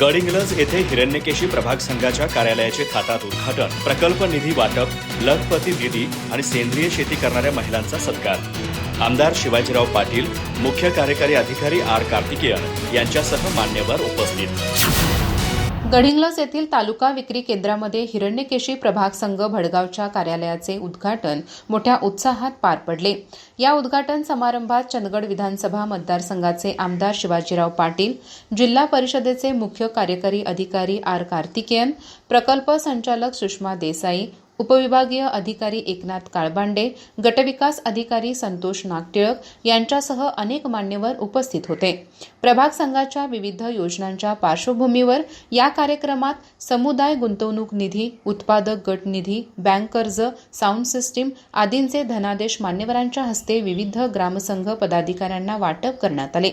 गडिंग्लज येथे हिरण्यकेशी प्रभाग संघाच्या कार्यालयाचे थाटात उद्घाटन प्रकल्प निधी वाटप लखपती दिदी आणि सेंद्रिय शेती करणाऱ्या महिलांचा सत्कार. आमदार शिवाजीराव पाटील मुख्य कार्यकारी अधिकारी आर कार्तिकेयन यांच्यासह मान्यवर उपस्थित. गडिंग्लज येथील तालुका विक्री केंद्रामध्ये हिरण्यकेशी प्रभाग संघ भडगावच्या कार्यालयाचे उद्घाटन मोठ्या उत्साहात पार पडले. या उद्घाटन समारंभात चंदगड विधानसभा मतदारसंघाचे आमदार शिवाजीराव पाटील जिल्हा परिषदेचे मुख्य कार्यकारी अधिकारी आर कार्तिकेयन प्रकल्प संचालक सुषमा देसाई उपविभागीय अधिकारी एकनाथ काळबांडे गटविकास अधिकारी संतोष नागटिळक यांच्यासह अनेक मान्यवर उपस्थित होते. प्रभाग संघाच्या विविध योजनांच्या पार्श्वभूमीवर या कार्यक्रमात समुदाय गुंतवणूक निधी उत्पादक गट निधी बँक कर्ज साऊंड सिस्टीम आदींचे धनादेश मान्यवरांच्या हस्ते विविध ग्रामसंघ पदाधिकाऱ्यांना वाटप करण्यात आले.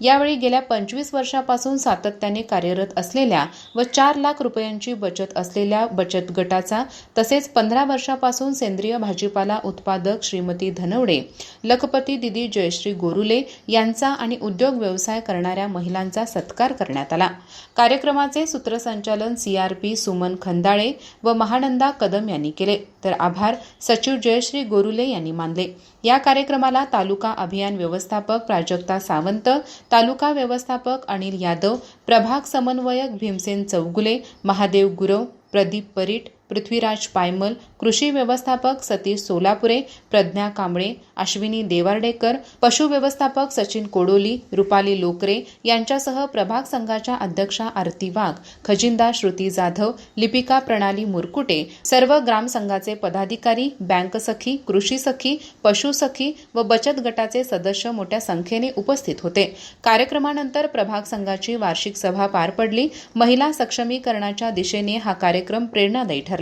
यावेळी गेल्या पंचवीस वर्षापासून सातत्याने कार्यरत असलेल्या व चार लाख रुपयांची बचत असलेल्या बचत गटाचा तसेच पंधरा वर्षापासून सेंद्रिय भाजीपाला उत्पादक श्रीमती धनवडे लखपती दिदी जयश्री गोरुले यांचा आणि उद्योग व्यवसाय करणाऱ्या महिलांचा सत्कार करण्यात आला. कार्यक्रमाचे सूत्रसंचालन सीआरपी सुमन खंदाळे व महानंदा कदम यांनी केले. तर आभार सचिव जयश्री गोरुले यांनी मानले. या कार्यक्रमाला तालुका अभियान व्यवस्थापक प्राजक्ता सावंत तालुका व्यवस्थापक अनिल यादव प्रभाग समन्वयक भीमसेन चौगुले महादेव गुरव प्रदीप परीट पृथ्वीराज पायमल कृषी व्यवस्थापक सतीश सोलापुरे प्रज्ञा कांबळे अश्विनी देवार्डेकर पशु व्यवस्थापक सचिन कोडोली रुपाली लोकरे यांच्यासह प्रभाग संघाच्या अध्यक्षा आरती वाघ खजिनदार श्रुती जाधव लिपिका प्रणाली मुरकुटे सर्व ग्रामसंघाचे पदाधिकारी बँक सखी कृषी सखी पशु सखी व बचत गटाचे सदस्य मोठ्या संख्येने उपस्थित होते. कार्यक्रमानंतर प्रभाग संघाची वार्षिक सभा पार पडली. महिला सक्षमीकरणाच्या दिशेने हा कार्यक्रम प्रेरणादायी ठरला.